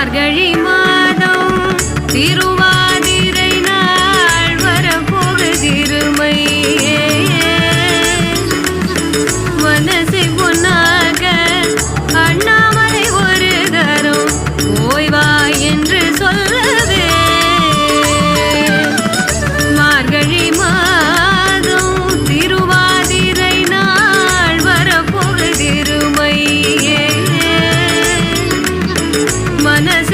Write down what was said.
மார்கழி மாதம் திருவா மனசு